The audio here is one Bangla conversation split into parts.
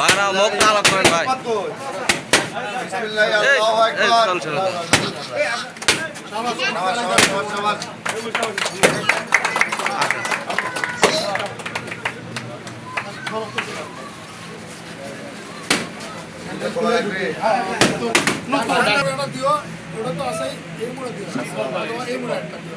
ভাড়া মুখ না আলাপ করেন ভাই। ওটা তো আসাই এই মুড়ে দিও। এই মুড়ে একটা দিও।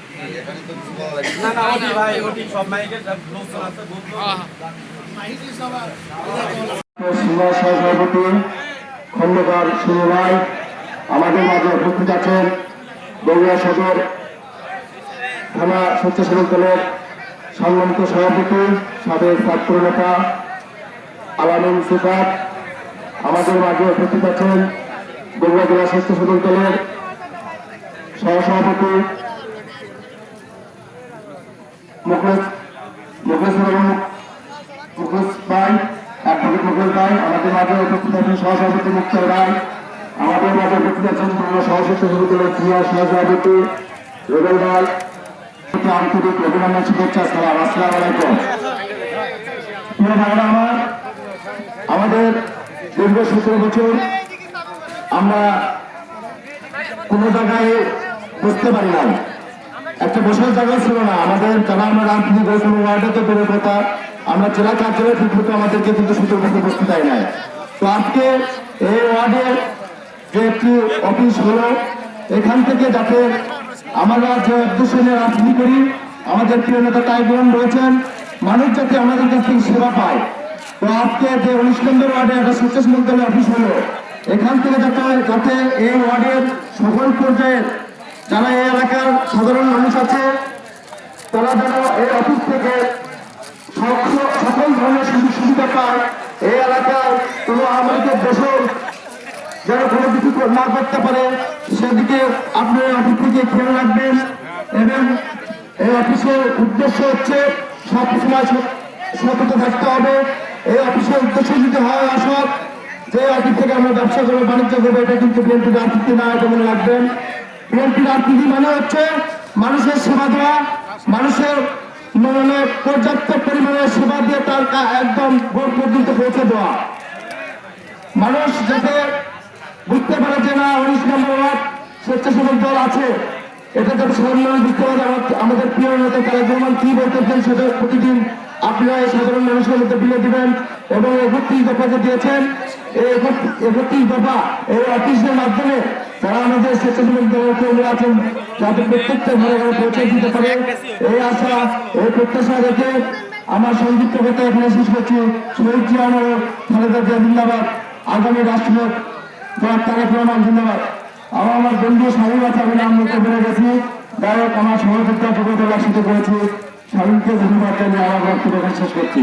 না এখানে তো কিছু বলা লাগবে না না ওটি ভাই ওটি সব মাইকের লোকজন আছে বহুত মাহিদি সবার সিনিয়র সভাপতি খন্দকার সুনীল রায় আমাদের মাঝে উপস্থিত আছেন বগুড়া সদর থানা স্বেচ্ছাসেবক দলের সম্মানিত সভাপতি সাবেক ছাত্র নেতা আলামিন সুফাত আমাদের মাঝে উপস্থিত আছেন বগুড়া জেলা স্বেচ্ছাসেবক দলের সহসভাপতি মুখলেস ভাই, আমাদের মাঝে উপস্থিত আছেন সহসভাপতি মুক্তার রায় আমাদের মাঝে উপস্থিত আছেন বাংলা সহসভাপতি দলের সিনিয়র সহসভাপতি রুবেল ভাই আন্তরিক অভিনন্দন, শুভেচ্ছা, সালাম, আসসালাম আলাইকুম। আমার, আমাদের দীর্ঘ সতেরো বছর আমরা কোনো জায়গায় বসতে পারি নাই। একটা বসার জায়গা ছিল না। আমাদের যারা আমরা রাজনীতি করে কোনো ওয়ার্ডে তো কথা আমরা জেলা কার্যালয়ে মতো আমাদেরকে কিন্তু সুযোগ বসতে দেয় নাই। তো আজকে এই ওয়ার্ডের যে একটি অফিস হলো, এখান থেকে যাতে আমরা যে উদ্দেশ্য রাজনীতি করি, আমাদের প্রিয় নেতা তাইবুরান রয়েছেন মানুষ যাতে আমাদের কাছ থেকে সেবা পায়। তো আজকে যে উনিশ নম্বর ওয়ার্ডে একটা স্বেচ্ছাসেবক দলের অফিস হলো, এখান থেকে যাতে যাতে এই ওয়ার্ডের সকল পর্যায়ের যারা এই এলাকার সাধারণ মানুষ আছে, তারা যেন এই অফিস থেকে সকল ধরনের সুযোগ সুবিধা পায় এই এলাকায় কোনো আমাদের দেশেও যেন কোনো কিছু না করতে পারে, সেদিকে আপনি এই অফিস থেকে খেয়াল রাখবেন। এবং এই অফিসের উদ্দেশ্য হচ্ছে সব সময় সত- সতর্ক থাকতে হবে। এই অফিসের উদ্দেশ্য যদি হয় আসক যে অফিস থেকে আমরা ব্যবসা করব, বাণিজ্য করব, এটা কিন্তু বিএনপির রাজনীতি না এটা মনে রাখবেন বিএনপির রাজনীতি মানে হচ্ছে মানুষের সেবা দেওয়া, মানুষের মানে পর্যাপ্ত পরিমাণে সেবা দিয়ে তার একদম ভোট পর্যন্ত পৌঁছে দেওয়া। মানুষ যাতে বুঝতে পারে যে না উনিশ নম্বর ওয়ার্ড স্বেচ্ছাসেবক দল আছে, এটা যাতে সাধারণ মানুষ বুঝতে পারে আমাদের প্রিয় নেতা তারেক রহমান কি বলতেছেন সেটা প্রতিদিন আপনারা সাধারণ মানুষের মধ্যে বিলে দিবেন এবং একত্রিশ দফা যে দিয়েছেন। এই একত্রিশ দফা এই অফিসের মাধ্যমে যারা আমাদের স্বেচ্ছাসেবক দলের কর্মী আছেন যাতে প্রত্যেকটা ঘরে ঘরে পৌঁছে দিতে পারে। এই আশা, এই প্রত্যাশা রেখে আমার সংযুক্ত কথা এখানে শেষ করছি। শহীদ জিয়ান ও খালেদা জিয়া জিন্দাবাদ। আগামী জনাব তারেক রহমান জিন্দাবাদ। আমার আমার বন্ধু স্বামীর আছে, আমি নাম মুখে বলে গেছি। হোক আমার সহযোগিতা যোগ্যতা একসাথে করেছি। স্বামীকে ধন্যবাদ জানিয়ে আমার বক্তব্য শেষ করছি।